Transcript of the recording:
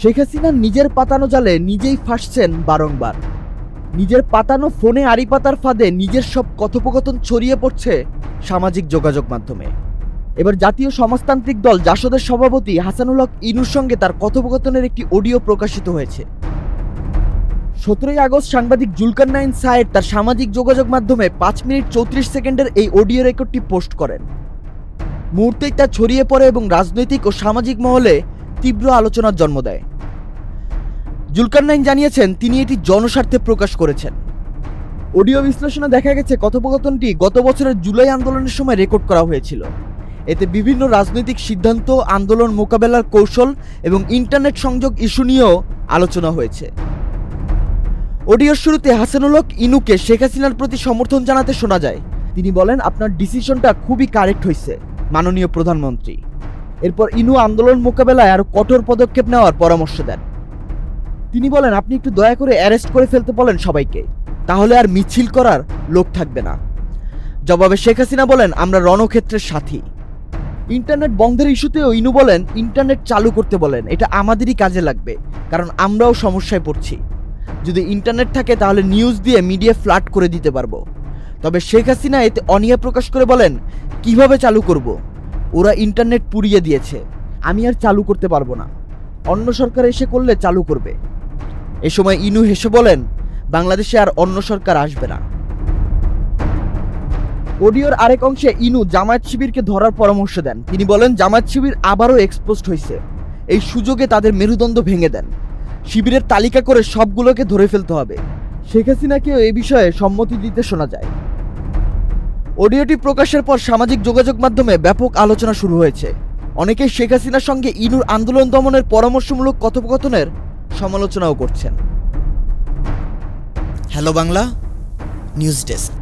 শেখ হাসিনা নিজের পাতানো জালে নিজেই ফাঁসছেন বারংবার। নিজের পাতানো ফোনে আড়ি পাতার ফাঁদে নিজের সব কথোপকথন ছড়িয়ে পড়ছে সামাজিক যোগাযোগ মাধ্যমে। এবার জাতীয় সমাজতান্ত্রিক দল জাসদের সভাপতি হাসানুল হক ইনুর সঙ্গে তার কথোপকথনের একটি অডিও প্রকাশিত হয়েছে। সতেরোই আগস্ট সাংবাদিক জুলকার নাইন সায়েদ তার সামাজিক যোগাযোগ মাধ্যমে পাঁচ মিনিট চৌত্রিশ সেকেন্ডের এই অডিও রেকর্ডটি পোস্ট করেন। মুহূর্তেই তা ছড়িয়ে পড়ে এবং রাজনৈতিক ও সামাজিক মহলে তীব্র আলোচনার জন্ম দেয়। জুলকারনাইন জানিয়েছেন, তিনি এটি জনস্বার্থে প্রকাশ করেছেন। অডিও বিশ্লেষণে দেখা গেছে, কথোপকথনটি গত বছরের জুলাই আন্দোলনের সময় রেকর্ড করা হয়েছিল। এতে বিভিন্ন রাজনৈতিক সিদ্ধান্ত, আন্দোলন মোকাবেলার কৌশল এবং ইন্টারনেট সংযোগ ইস্যু নিয়েও আলোচনা হয়েছে। অডিওর শুরুতে হাসানুল হক ইনুকে শেখ হাসিনার প্রতি সমর্থন জানাতে শোনা যায়। তিনি বলেন, আপনার ডিসিশনটা খুবই কারেক্ট হয়েছে মাননীয় প্রধানমন্ত্রী। এরপর ইনু আন্দোলন মোকাবেলায় আরও কঠোর পদক্ষেপ নেওয়ার পরামর্শ দেন। তিনি বলেন, আপনি একটু দয়া করে অ্যারেস্ট করে ফেলতে বলেন সবাইকে, তাহলে আর মিছিল করার লোক থাকবে না। জবাবে শেখ হাসিনা বলেন, আমরা রণক্ষেত্রের সাথী। ইন্টারনেট বন্ধের ইস্যুতেও ইনু বলেন, ইন্টারনেট চালু করতে বলেন, এটা আমাদেরই কাজে লাগবে, কারণ আমরাও সমস্যায় পড়ছি। যদি ইন্টারনেট থাকে, তাহলে নিউজ দিয়ে মিডিয়া ফ্ল্যাট করে দিতে পারব। তবে শেখ হাসিনা এতে অনীহা প্রকাশ করে বলেন, কীভাবে চালু করব? ওরা ইন্টারনেট পুড়িয়ে দিয়েছে। আমি আর চালু করতে পারব না। অন্য সরকার এসে করলে চালু করবে। এ সময় ইনু হেসে বলেন, বাংলাদেশে আর অন্য সরকার আসবে না। অডিওর আরেক অংশে ইনু জামায়াত শিবিরকে ধরার পরামর্শ দেন। তিনি বলেন, জামায়াত শিবির আবারও এক্সপোজড হয়েছে এই সুযোগে তাদের মেরুদণ্ড ভেঙে দেন। শিবিরের তালিকা করে সবগুলোকে ধরে ফেলতে হবে। শেখ হাসিনাকেও এ বিষয়ে সম্মতি দিতে শোনা যায়। অডিওটি প্রকাশের পর সামাজিক যোগাযোগ মাধ্যমে ব্যাপক আলোচনা শুরু হয়েছে। অনেকে শেখ হাসিনার সঙ্গে ইনুর আন্দোলন দমনের পরামর্শমূলক কথোপকথনের সমালোচনাও করছেন। Hello Bangla, news desk.